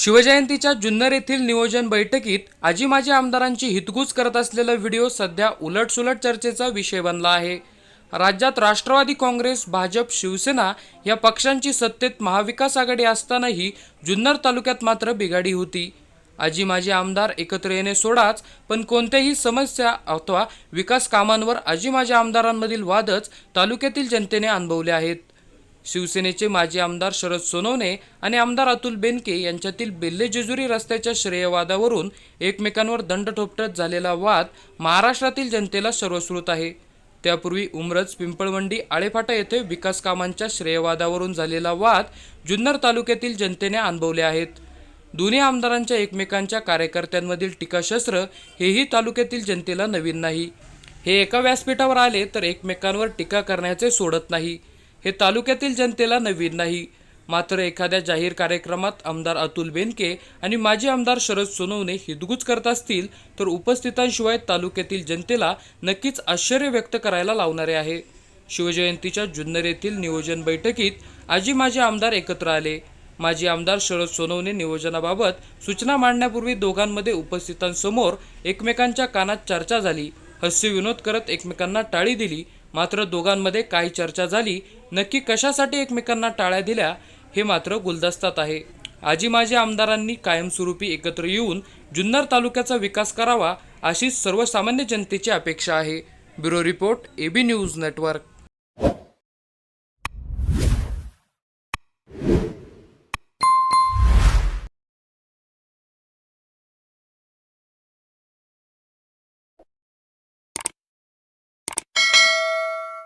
शिवजयंतीच्या जुन्नर येथील नियोजन बैठकीत आजी माजी आमदारांची हितगुज करत असलेला व्हिडिओ सध्या उलटसुलट चर्चेचा विषय बनला आहे. राज्यात राष्ट्रवादी काँग्रेस भाजप शिवसेना या पक्षांची सत्तेत महाविकास आघाडी असतानाही जुन्नर तालुक्यात मात्र बिघाडी होती. आजी माजी आमदार एकत्र येणे सोडाच पण कोणत्याही समस्या अथवा विकास कामांवर आजी माजी आमदारांमधील वादच तालुक्यातील जनतेने अनुभवले आहेत. शिवसेनेचे माजी आमदार शरद सोनवणे आणि आमदार अतुल बेनके यांच्यातील बेल्ले जेजुरी रस्त्याच्या श्रेयवादावरून एकमेकांवर दंड ठोपटत झालेला वाद महाराष्ट्रातील जनतेला सर्वश्रुत आहे. त्यापूर्वी उमरज पिंपळवंडी आळेफाटा येथे विकास कामांच्या श्रेयवादावरून झालेला वाद जुन्नर तालुक्यातील जनतेने अनुभवले आहेत. दोन्ही आमदारांच्या एकमेकांच्या कार्यकर्त्यांमधील टीकाशस्त्र हेही तालुक्यातील जनतेला नवीन नाही. हे एका व्यासपीठावर आले तर एकमेकांवर टीका करण्याचे सोडत नाही. हे तालुक्यातील जनतेला नवीन नाही. मात्र एखाद्या जाहीर कार्यक्रमात आमदार अतुल बेनके आणि माजी आमदार शरद सोनवणे हिदगुज करत असतील तर उपस्थितांशिवाय तालुक्यातील जनतेला नक्कीच आश्चर्य व्यक्त करायला लावणारे आहे. शिवजयंतीच्या जुन्नर येथील नियोजन बैठकीत आजी माजी आमदार एकत्र आले. माजी आमदार शरद सोनवणे नियोजनाबाबत सूचना मांडण्यापूर्वी दोघांमध्ये उपस्थितांसमोर एकमेकांच्या कानात चर्चा झाली. हास्य विनोद करत एकमेकांना टाळी दिली. मात्र दोघांमध्ये काही चर्चा झाली. नक्की कशासाठी एकमेकांना टाळ्या दिल्या हे मात्र गुलदस्तात आहे. आजी माजी आमदारांनी कायमस्वरूपी एकत्र येऊन जुन्नर तालुक्याचा विकास करावा अशी सर्वसामान्य जनतेची अपेक्षा आहे. Bureau report AB news network.